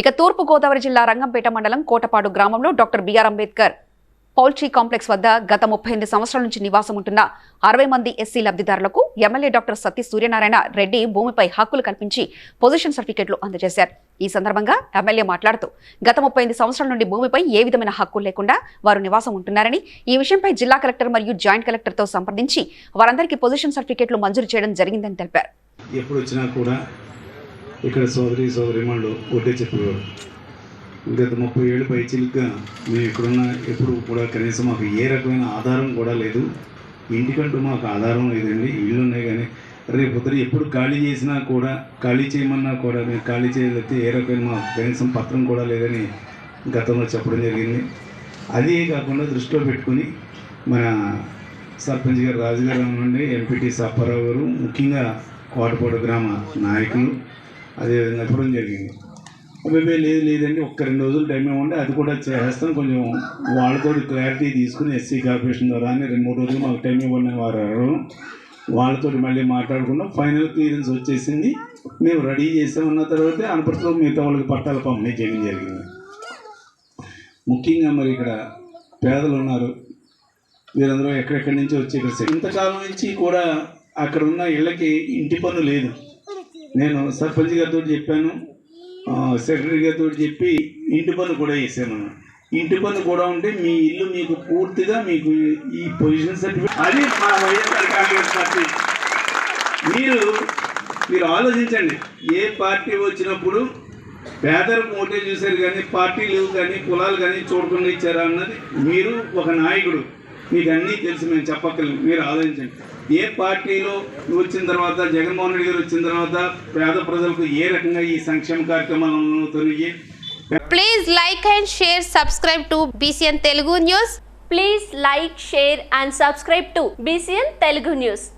ఇక తూర్పు గోదావరి జిల్లా రంగంపేట మండలం కోటపాడు గ్రామంలో doctor BR Ambedkar poultry complex వద్ద గత ముప్పై ఎనిమిది సంవత్సరాల నుంచి నివాసం ఉంటున్న అరవై మంది ఎస్సీ లబ్ధిదారులకు ఎమ్మెల్యే డాక్టర్ సతీ సూర్యనారాయణ రెడ్డి భూమిపై హక్కులు కల్పించి పొజిషన్ సర్టిఫికెట్లు అందజేశారు. ఈ సందర్భంగా ఎమ్మెల్యే మాట్లాడుతూ గత ముప్పై ఎనిమిది సంవత్సరాల నుండి భూమిపై ఏ విధమైన హక్కులు లేకుండా వారు నివాసం ఉంటున్నారని ఈ విషయంపై జిల్లా కలెక్టర్ మరియు జాయింట్ కలెక్టర్తో సంప్రదించి వారందరికీ పొజిషన్ సర్టిఫికెట్లు మంజూరు చేయడం జరిగిందని తెలిపారు. ఎప్పుడు వచ్చినా కూడా ఇక్కడ సోదరి సోదరిమణులు ఒకటే చెప్పేవారు. గత ముప్పై ఏళ్ళు పైచిలుగా మేము ఇక్కడున్న ఎప్పుడు కూడా కనీసం మాకు ఏ రకమైన ఆధారం కూడా లేదు. ఇంటికంటూ మాకు ఆధారం లేదండి ఇల్లు ఉన్నాయి కానీ రేపు పొద్దున ఎప్పుడు ఖాళీ చేసినా కూడా ఖాళీ చేయమన్నా కూడా మేము ఖాళీ చేయలేకపోతే ఏ రకమైన మాకు కనీసం పత్రం కూడా లేదని గతంలో చెప్పడం జరిగింది. అదే కాకుండా దృష్టిలో పెట్టుకుని మన సర్పంచ్ గారు రాజుగారు నుండి ఎంపీటీ సప్పారావు గారు ముఖ్యంగా కోటపాడు గ్రామ నాయకులు. అదేవిధంగా చెప్పడం జరిగింది. అబ్బాయి లేదు లేదండి ఒక్క రెండు రోజులు టైం ఇవ్వండి అది కూడా చేస్తాను కొంచెం వాళ్ళతో క్లారిటీ తీసుకుని ఎస్సీ కార్పొరేషన్ ద్వారా అని రెండు మూడు రోజులు మాకు టైం ఇవ్వండి వారు వాళ్ళతో మళ్ళీ మాట్లాడుకున్నాం. ఫైనల్ క్లియరెన్స్ వచ్చేసింది. మేము రెడీ చేసామన్న తర్వాత అనపర్తిలో మిగతా వాళ్ళకి పట్టాలు పంపిణీ చేయడం జరిగింది. ముఖ్యంగా మరి ఇక్కడ పేదలు ఉన్నారు. వీరందరూ ఎక్కడెక్కడి నుంచి వచ్చి ఇక్కడ ఇంతకాలం నుంచి కూడా అక్కడ ఉన్న ఇళ్ళకి ఇంటి పన్ను లేదు. నేను సర్పంచ్ గారితో చెప్పాను సెక్రటరీ గారితో చెప్పి ఇంటి పనులు కూడా వేసాను. ఇంటి పనులు కూడా ఉంటే మీ ఇల్లు మీకు పూర్తిగా మీకు ఈ పొజిషన్ సర్టిఫికేట్ అది మా వైఎస్ఆర్ కాంగ్రెస్ పార్టీ. మీరు మీరు ఆలోచించండి. ఏ పార్టీ వచ్చినప్పుడు పేదరికం ఓటే చూశారు కానీ పార్టీలు కానీ కులాలు కానీ చూడకుండా ఇచ్చారా అన్నది మీరు ఒక నాయకుడు. మీకు అన్నీ తెలిసి మేము చెప్పక్కర్లేదు. మీరు ఆలోచించండి. ఏ పార్టీలో వచ్చిన తర్వాత జగన్మోహన్ రెడ్డి గారు వచ్చిన తర్వాత పేద ప్రజలకు ఏ రకంగా ఈ సంక్షేమ కార్యక్రమాలను తొలగి please like and share subscribe to BCN Telugu news please like share and subscribe to BCN Telugu news